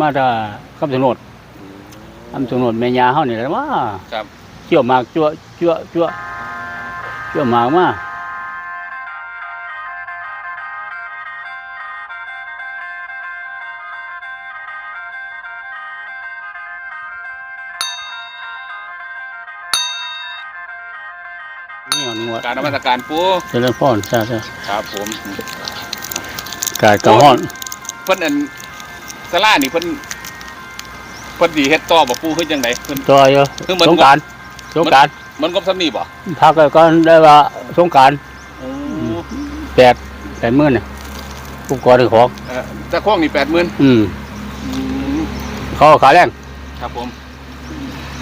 มาถ้าคำสนดคำสนดแม่ยาเฮานี่แหละว่าครับเกี่ยวหมากจั่วจั่วจั่วเกี่ยวหมากมานี่หนวดการนมัสการปูเจริญพรจ้าจ้าครับผมกาดกระห้อนเพิ่นอัน สลานี่เพิ่นเพิ่นดีเฮ็ดต่อบ่ปูคือจังไดเพิ่นตัวอยู่คือเหมือน สงกรารสงกรารมันก็ซ้ำนี่บ่พักไว้ก่อนได้ว่าสงกรารโอ้แปดแปดหมื่นเนี่ยผู้ก่อที่ของเอ่อแต่ข้องนี่80,000อืม อืมเขาขาแรง ครับผม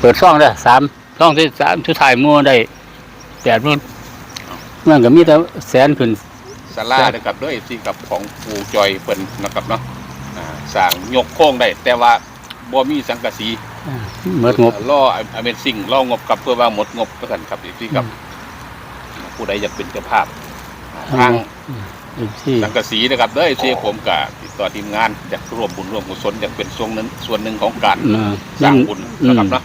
เปิดช่องได้สามช่องที่สามที่ถ่ายมัวได้แปดหมื่นมันก็มีแต่แสนขึ้นศาลาเด้อครับเด้วยที่กับของปูจอยเพิ่นนะครับเนาะอ่า สร้างยกโค้งได้แต่ว่าบ่มีสังกะสีเมิดงบล่ออเมซิ่งล่องบกับเพื่อว่าหมดงบก็สั่นครับที่กับ ผู้ใดอยากเป็นเจ้าภาพทางอีกที่สังกะสีนะครับเด้อที่ผมกับติดต่อทีมงานอยากร่วมบุญร่วมกุศลอยากเป็นส่วนหนึ่งส่วนหนึ่งของการเออสร้างบุญนะครับเนาะ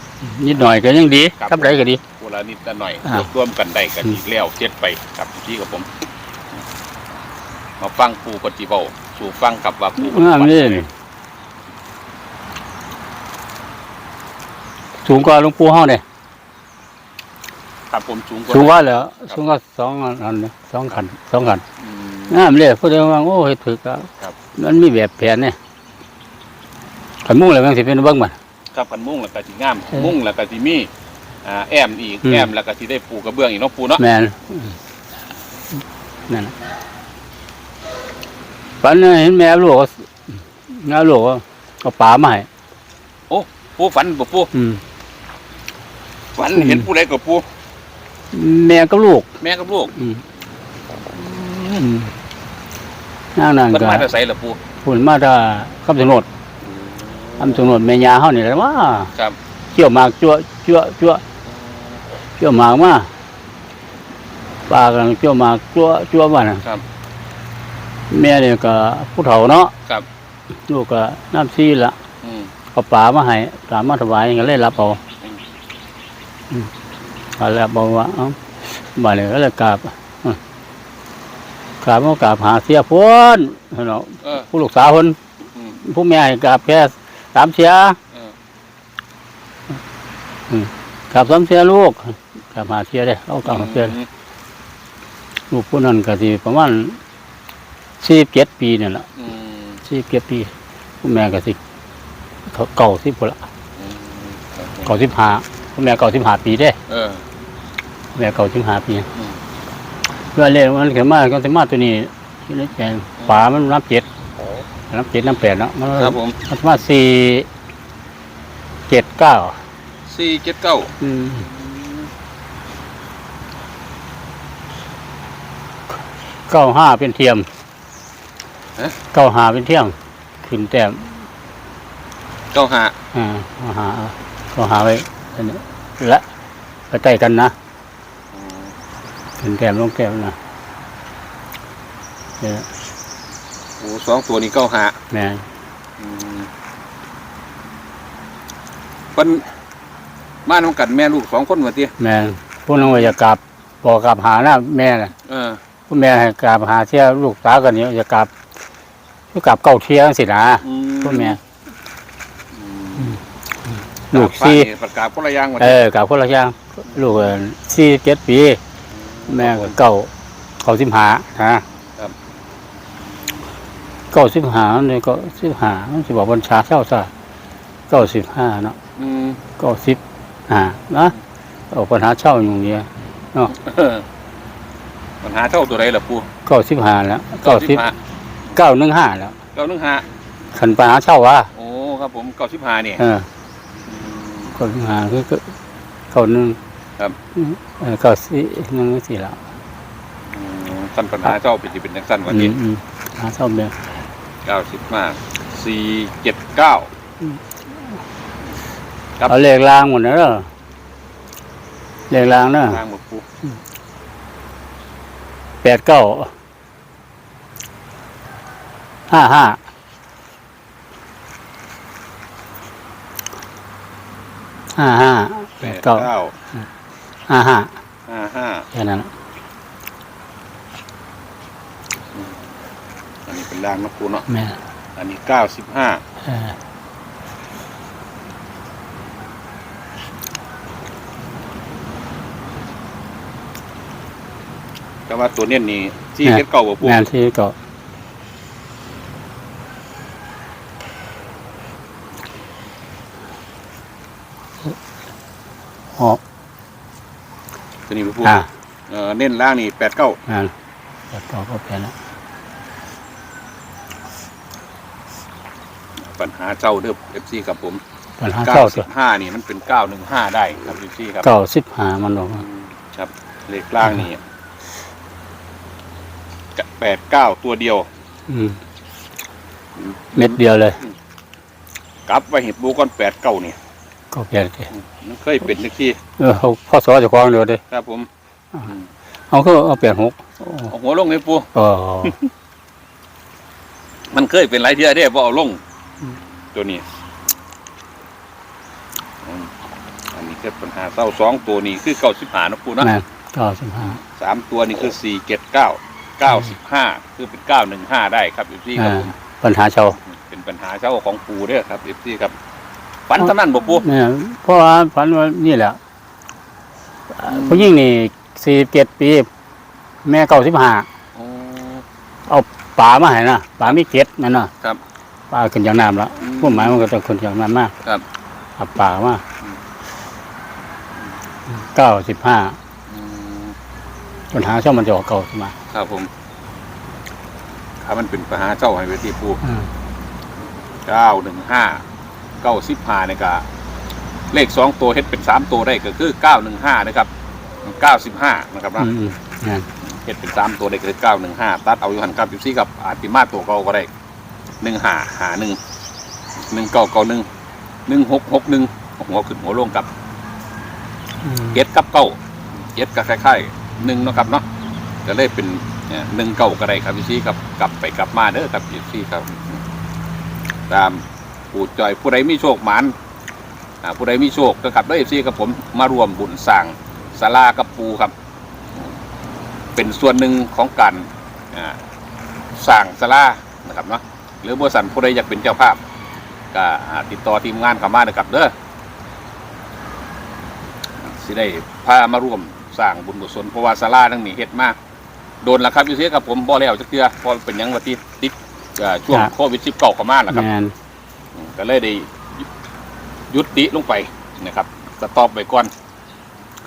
นิดหน่อยก็ยังดีครับทับไรก็ดีคนละนิดละหน่อยอ่าร่วมกันได้กันอีกแล้วเจ็ดไปครับที่กับผม มาฟังปูกติเบา สู่ฟังกับว่าปูงามนี่นี่สูงกว่าหลวงปู่ห้องเนี่ยครับผมสูงกว่าสูงกว่าแล้วสูงกว่าสองอันเนี่ยสองขันสองขันอืมงามเลยพูดถึงว่าโอ้เฮ็ดถึกอะครับ มันมีแบบแผนเนี่ยขันมุ่งอะไรบางสิเป็นเบิ้งมัน ครับพันมุ่งแล้วก็สิงามเออมุ่งแล้วก็สิมีอ่าแอมอีกอืม แอมแล้วก็สิได้ปูกระเบื้องอีกเนาะปูเนาะแมนนั่นน่ะ ฝันเห็นแม่ลูกว่าแม่ลูกว่าเอาปลามาให้ปูฝันบ่ปูอืม ฝันอืมเห็นผู้ใดกับปูแม่กับลูก แม่กับลูกอืมอืมนั่งนั่งเพิ่นก็มาแต่ไสล่ะปูพูดมาถ้าคำสนดคำสนดแม่ยาเฮานี่แหละว่าครับเกี่ยวหมากจั่วจั่วจั่วเกี่ยวหมากมาปลากันเกี่ยวหมากจั่วจั่วมาน่ะครับ แม่เนี่ยก็ผู้เฒ่าเนาะครับ ลูกก็น้ำซีละอืมเอาปลามาให้ปลามาถวายก็เลยรับเอาอืมก็เลยบอกว่าเอ้าบ่าเลยก็เลยกราบอะกราบมากราบหาเสียพ้นเนาะเออ ผู้ลูกสาวคนอืม ผู้แม่ให้กราบแค่สามเสียเออกราบสามเสียลูกกราบหาเสียเด้เอากราบหาเสีย อืมลูกผู้นั้นก็สิประมาณ สี่เจ็ดปีเนี่ยแหละอืมสี่เจ็ดปีผู้แม่ก็สิเก่าสิบละอืมเก่าสิบห้าผู้แม่เก่าสิบห้าปีเด้เออแม่เก่าสิบห้าปีอืมเพื่อเล่นมันเกิดมาก็สิมาตัวนี้ที่นี่แกงป่ามันน้ำเจ็ดน้ำเจ็ดน้ำแปดเนาะมันครับผมมันมาสี่เจ็ดเก้าสี่เจ็ดเก้าอืมเก้าห้าเป็นเทียม เก้าห้าเป็นเที่ยง ขึ้นแต้มเก้าห้าอ่าเอาหาก็หาไว้อันนี้และไปใกล้กันนะอืมถึงแก้มลงแก้มนะเนี่ยโอ้สองตัวนี้เก้าห้าแม่อืมเพิ่นมาน้ำกันแม่ลูกสองคนว่าติแม่พวกน้องว่าจะกลับบอกกลับหาหน้าแม่น่ะเออพวกแม่ให้กลับหาเที่ยวลูกสาวกันเนี่ยจะกลับ ก็กลับเก่าเที่ยงสินะอืมพวกแม่อืมลูกฟ้าสี่นี่ประกาศคนละอย่างว่าเอติอกลับคนละอย่างลูกเอิ้นสี่เจ็ดปี แม่ก็เก่าเก่าสิบหานะครับเก่าสิบหาเนี่ยก็สิบหามันสิบอกบัญชาเช่าซะเก้าสิบห้าเนาะอืมก็สิบอ่านะเอาปัญหาเช่าอยู่เนี่ยเออปัญหาเท่าตัวใดล่ะปูก็สิบห้าแล้วก็สิบห้า เก้าหนึ่งห้าแล้วเก้าหนึ่งห้าขันปัญหาเช่าว่าโอ้ครับผมเก้าสิบห้าเนี่ยเออก็หนึ่งห้าคือก็เก้าหนึ่งครับเออเก้าสี่หนึ่งสี่แล้วสั้นปัญหาเจ้าเป็นจะเป็นจังสั้นกว่าอืนี้มอืมหาเช่าเบี้ยเก้าสิบห้าสี่เจ็ดเก้าครับเอาเลขรางหมดนะเด้อเลขรางเนอะทางหมดปูแปดเก้า ห้าห้าห้าห้าแปดเก้าเก้าห้าห้าห้าห้าแค่นั้นอันนี้เป็นล่างนะปูเนาะแม่อันนี้เก้าสิบห้าเออแต่ว่าตัวเนี้ยนี่ที่เก็ดเก่าบ่ปูแม่ที่เก็ห อบตัวนี้บ่ปูอ่าเออเน้นล่างนี่แปดเก้าแม่นแล้วก็ก็เป็นแล้วปัญหาเจ้าเด้อเอฟซีครับผมปัญหาเก้าเก้าสิตัวบห้านี่มันเป็นเก้าหนึ่งห้าได้ครับเอฟซีครับเก้าสิบหามันบอกว่าครับเลขล่างนี่แปดเก้าตัวเดียว อืมเม็ดเดียวเลย กลับไปเห็ดบูก่อนแปดเก้านี่ ก็เปลี่ยนสิมันเคยเป็นนักที่เออเขาพ่อสอเจะคล้าของเดียวเด้ครับผมเอาก็เอาเปลี่ยนหกโอ้เอาหัวลงให้ปูก็มันเคยเป็นไรเที่ยเด้พอเอาลงตัวนี้อืมอันนี้คือปัญหาเศร้าสองตัวนี้คือเก้าสิบห้านะปูนะแม่นเก้าสิบห้า สามตัวนี่คือสี่เจ็ดเก้าเก้าสิบห้าคือเป็นเก้าหนึ่งห้าได้ครับเอฟซีครับอ่าผม ปัญหาชาวเป็นปัญหาเจ้าของปูเด้อครับเอฟซีครับ ฝันเท่านั้นบ่ปูเนี่ยเพราะว่าฝันว่านี่แหละผู้หญิงนี่สี่เจ็ดปี แม่เก้าสิบห้าอ๋อเอาป่ามาให้นะป่ามีเจ็ดนั่นน่ะครับป่าขึ้นจากน้ำแล้วอืมพวกหมายมันก็ต้องขึ้นจากน้ำมากครับเอาป่ามาอืมเก้าสิบห้าอืมปัญหาช่องมันจะออกเก้าสิบมาครับผมถ้ามันเป็นปัญหาเจ้าให้เวทีปูอืมเก้าหนึ่งห้า เก้าสิบห้าเนี่ยก็เลขสองตัวเฮ็ดเป็นสามตัวได้ก็คือเก้าหนึ่งห้านะครับเก้าสิบห้านะครับนะอืมอืมนั่นเฮ็ดเป็นสามตัวได้ก็คือเก้าหนึ่งห้าตัดเอาอยู่หันกับอยู่ซี่กับอาติมาตัวเก่าก็ได้หนึ่งห้าหาหนึ่งหนึ่งเก้าเก้าหนึ่งหนึ่งหกหกหนึ่งหัวขึ้นหัวลงกับอืมเก็ดกับเก้าเก็ดก็คล้ายๆหนึ่งเนาะครับเนาะก็เลยเป็นเนี่ยหนึ่งเก้าก็ได้ครับอยู่ซี่กับกลับไปกลับมาเด้อครับอยู่ซี่ครับตาม ผู้จอยผู้ใดมีโชคหมานอ่าผู้ใดมีโชคก็ขับด้วยซี่กับผมมารวมบุญสร้างศาลากับปูครับ เป็นส่วนหนึ่งของการอ่าสร้างศาลานะครับเนาะหรือบริษัทผู้ใดอยากเป็นเจ้าภาพก็อ่าติดต่อทีมงานเข้ามานะครับเด้อสิได้พามาร่วมสร้างบุญกุศลเพราะว่าศาลาทั้งนี้เฮ็ดมากโดนแล้วครับอยู่เสียกับผมบ่แล้วจักเทื่อเพอเป็นหยังว่าติดติดอ่าช่วงโควิด19เข้ามาแล้วครับ แม่นอืม ก็เลยได้ยุติลงไปนะครับสต็อปไปก่อน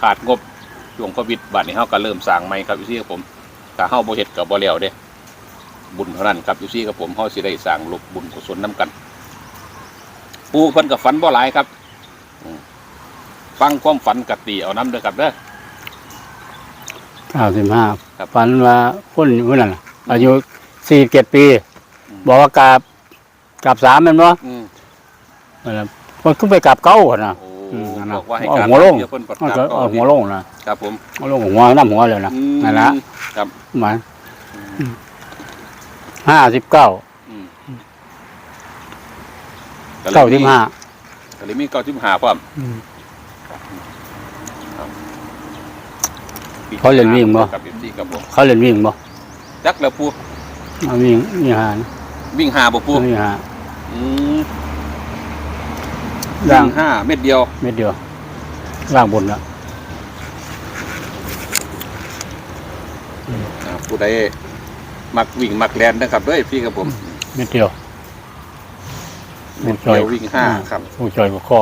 ขาดงบช่วงโควิดบัดนี้เฮาก็เริ่มสร้างใหม่ครับอยู่ซี่กับผมถ้าเฮาบ่เฮ็ดก็บ่แล้วเด้บุญเท่านั้นครับอยู่ซี่กับผมเฮาสิได้สร้างลูกบุญกุศลนํกัน ปู่เพิ่นก็ฝันบ่หลายครับอืมฟังความฝันกตีเอานํเด้อครับเด้อเก้าสิบห้าครับฝันว่าคนคนนั้นน่ะอายุสี่เจ็ดปี บอกว่ากราบกราบสามแมันบ่ อืมนั่นล่ะมันขึ้นไปกราบเก้าหั่นน่ะโอ้อืมนั่นบน่ะอกว่าให้เอาการหัวลง เดี๋ยเพิ่นประมันกาศก็ก่เอาอนหัวลงนะครับผมเอาลงหัวน้ำหัวเลยนะอืมนั่นละครับหมายห้าสิบเก้าอืมเก้าสิบห้าก็เลยมีเก้าสิบห้าพร้อมเขาเล่นวิ่งบ่ กับที่กับผมเขาเล่นวิ่งบ่จักแล้วปูเอาวิ่งนี่หานะวิ่งหาบ่ปูนี่หาอืม ล่างวิ่งห้าเม็ดเดียว เม็ดเดียว ล่างบนละอ่าผู้ใดมักวิ่งมักแลนนะครับด้วยพี่กับผมเม็ดเดียว เม็ดเดียววิ่งห้าครับผู้จอยกับข้อ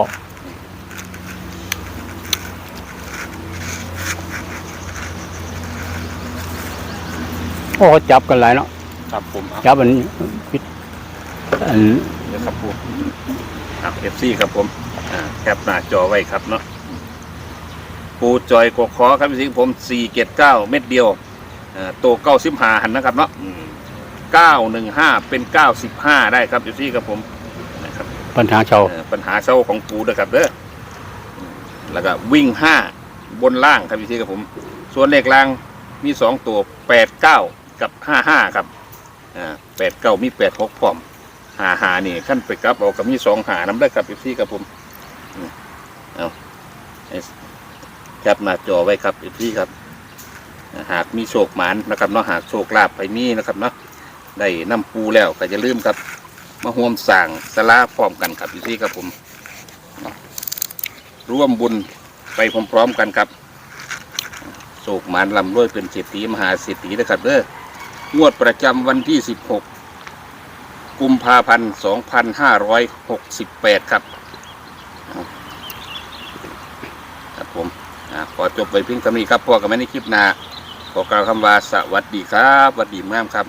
โอ้เขาจับกันหลายเนาะครับผมเอาจับอันพิษอันเดี๋ยวครับปู ครับเอฟซีครับผมอ่าแคปหน้าจอไว้ครับเนาะปูจอยกวคอครับพี่สิงผมสี่เกตเก้าเม็ดเดียวอ่าโตเก้าสิบห้าหันนะครับเนาะเก้าหนึ่งห้าเป็นเก้าสิบห้าได้ครับเอฟซีครับผมนะครับปัญหาชาวเอ่อปัญหาเช่าของปูนะครับเด้ออืมแล้วก็วิ่งห้าบนล่างครับพี่ทีกับผม ส่วนเลขล่างมีสองตัวแปดเก้ากับห้าห้าครับอ่าแปดเก้ามีแปดหกพร้อม หาหานี่ขั้นไปกลับเอากับมีสองหาน้ำได้ครับพี่ทีกับผมเอาแคปหน้าจอไว้ครับพี่ครับหากมีโชคหมานนะครับเนาะหากโชคลาภไปมีนะครับเนาะได้น้ำปูแล้วก็จะลืมครับมาห่วมสั่งสลาพร้อมกันครับพี่ครับผม ร่วมบุญไปพร้อมๆกันครับโชคหมานลำรวยเป็นเศรษฐีมหาเศรษฐีนะครับเด้องวดประจำวันที่ 16 กุมภาพันธ์2568 ครับครับผมอ่าขอจบไปเพียงเท่านี้ครับพอกันไม่ในคลิปหน้าขอกล่าวคำว่าสวัสดีครับสวัสดีเมื่อครับ